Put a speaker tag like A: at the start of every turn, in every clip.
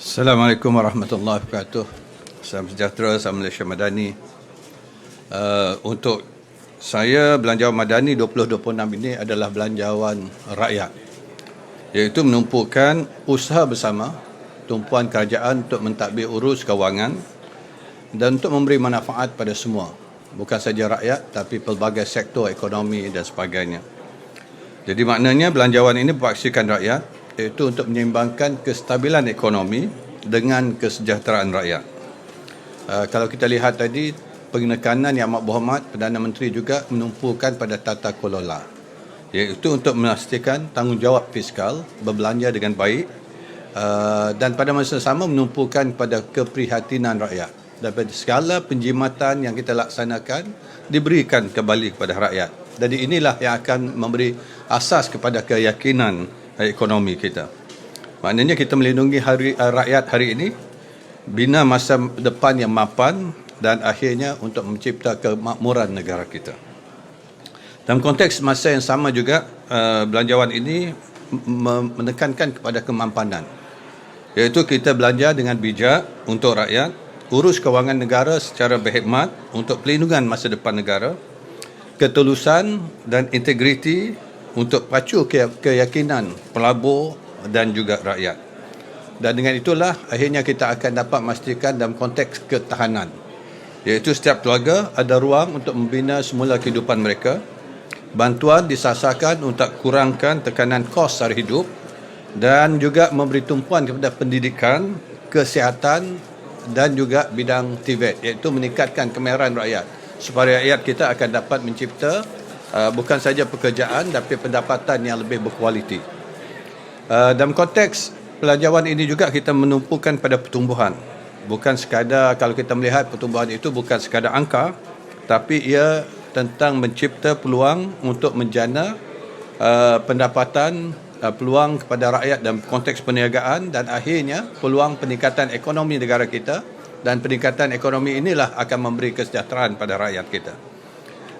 A: Assalamualaikum warahmatullahi wabarakatuh. Salam sejahtera, salam Malaysia Madani. Uh, untuk saya belanjawan madani 2026 ini adalah belanjawan rakyat iaitu menumpukan usaha bersama tumpuan kerajaan untuk mentadbir urus kewangan dan untuk memberi manfaat pada semua bukan saja rakyat tapi pelbagai sektor ekonomi dan sebagainya jadi maknanya belanjawan ini berpaksikan rakyat iaitu untuk menyeimbangkan kestabilan ekonomi dengan kesejahteraan rakyat. Uh, kalau kita lihat tadi penekanan Yang Amat Berhormat Perdana Menteri juga menumpukan pada tata kelola. Iaitu untuk memastikan tanggungjawab fiskal berbelanja dengan baik uh, dan pada masa sama menumpukan pada keprihatinan rakyat. Daripada segala penjimatan yang kita laksanakan diberikan kembali kepada rakyat. Jadi inilah yang akan memberi asas kepada keyakinan ekonomi kita maknanya kita melindungi hari, uh, rakyat hari ini bina masa depan yang mapan dan akhirnya untuk mencipta kemakmuran negara kita. Dalam konteks masa yang sama juga, uh, belanjawan ini menekankan kepada kemampanan. Iaitu kita belanja dengan bijak untuk rakyat, urus kewangan negara secara berkhidmat untuk pelindungan masa depan negara, ketulusan dan integriti untuk pacu keyakinan pelabur dan juga rakyat. Dan dengan itulah akhirnya kita akan dapat memastikan dalam konteks ketahanan iaitu setiap keluarga ada ruang untuk membina semula kehidupan mereka. Bantuan disasarkan untuk kurangkan tekanan kos sara hidup dan juga memberi tumpuan kepada pendidikan, kesihatan dan juga bidang TVET iaitu meningkatkan kemahiran rakyat supaya rakyat kita akan dapat mencipta uh, bukan saja pekerjaan tapi pendapatan yang lebih berkualiti. Uh, dalam konteks pelajaran ini juga kita menumpukan pada pertumbuhan bukan sekadar kalau kita melihat pertumbuhan itu bukan sekadar angka tapi ia tentang mencipta peluang untuk menjana uh, pendapatan uh, peluang kepada rakyat dalam konteks perniagaan dan akhirnya peluang peningkatan ekonomi negara kita dan peningkatan ekonomi inilah akan memberi kesejahteraan pada rakyat kita.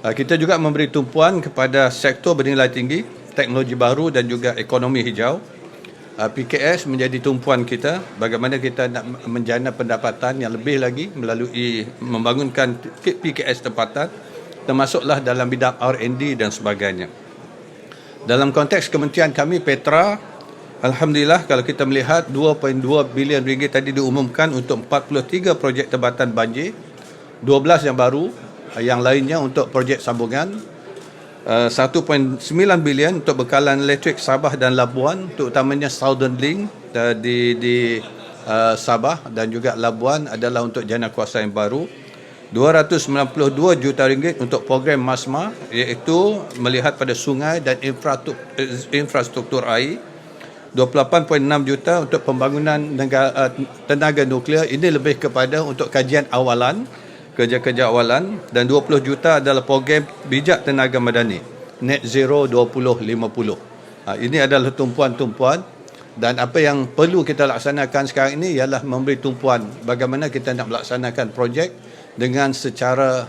A: Uh, kita juga memberi tumpuan kepada sektor bernilai tinggi, teknologi baru dan juga ekonomi hijau Uh, PKS menjadi tumpuan kita bagaimana kita nak menjana pendapatan yang lebih lagi melalui membangunkan PKS tempatan termasuklah dalam bidang R&D dan sebagainya. Dalam konteks kementerian kami Petra Alhamdulillah kalau kita melihat 2.2 bilion ringgit tadi diumumkan untuk 43 projek tempatan banjir 12 yang baru yang lainnya untuk projek sambungan 1.9 uh, bilion untuk bekalan elektrik Sabah dan Labuan terutamanya Southern Link uh, di di uh, Sabah dan juga Labuan adalah untuk jana kuasa yang baru. 292 juta ringgit untuk program MASMA iaitu melihat pada sungai dan infrastruktur, infrastruktur air. 28.6 juta untuk pembangunan tenaga nuklear ini lebih kepada untuk kajian awalan kerja-kerja awalan dan 20 juta adalah program bijak tenaga madani. Net zero 2050 ha, ini adalah tumpuan-tumpuan dan apa yang perlu kita laksanakan sekarang ini ialah memberi tumpuan bagaimana kita nak melaksanakan projek dengan secara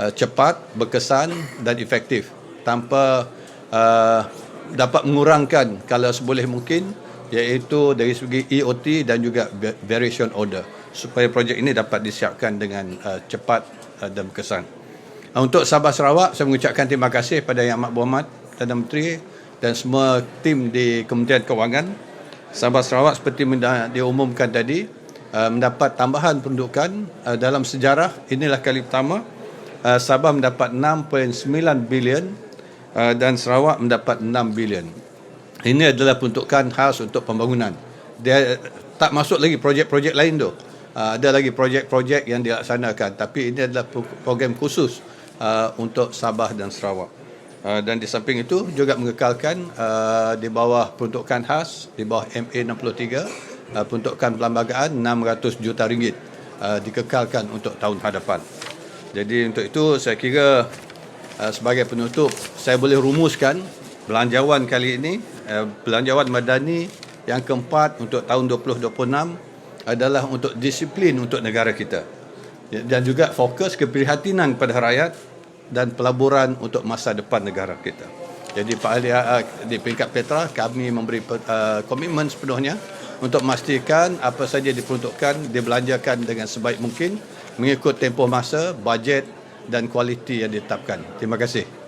A: uh, cepat, berkesan dan efektif. Tanpa uh, dapat mengurangkan kalau seboleh mungkin iaitu dari segi EOT dan juga variation order supaya projek ini dapat disiapkan dengan uh, cepat uh, dan berkesan. Uh, untuk Sabah Sarawak, saya mengucapkan terima kasih kepada Yang Amat Berhormat Perdana Menteri dan semua tim di Kementerian Kewangan. Sabah Sarawak seperti diumumkan tadi, uh, mendapat tambahan pendudukan uh, dalam sejarah. Inilah kali pertama uh, Sabah mendapat 6.9 bilion uh, dan Sarawak mendapat 6 bilion. Ini adalah peruntukan khas untuk pembangunan. Dia tak masuk lagi projek-projek lain tu. Uh, ada lagi projek-projek yang dilaksanakan tapi ini adalah program khusus uh, untuk Sabah dan Sarawak. Uh, dan di samping itu juga mengekalkan uh, di bawah peruntukan khas di bawah MA63 uh, peruntukan perlembagaan 600 juta ringgit uh, dikekalkan untuk tahun hadapan. Jadi untuk itu saya kira uh, sebagai penutup saya boleh rumuskan belanjawan kali ini uh, belanjawan madani yang keempat untuk tahun 2026 adalah untuk disiplin untuk negara kita dan juga fokus keprihatinan pada rakyat dan pelaburan untuk masa depan negara kita. Jadi Pak Ali uh, di peringkat Petra kami memberi uh, komitmen sepenuhnya untuk memastikan apa saja diperuntukkan dibelanjakan dengan sebaik mungkin mengikut tempoh masa, bajet dan kualiti yang ditetapkan. Terima kasih.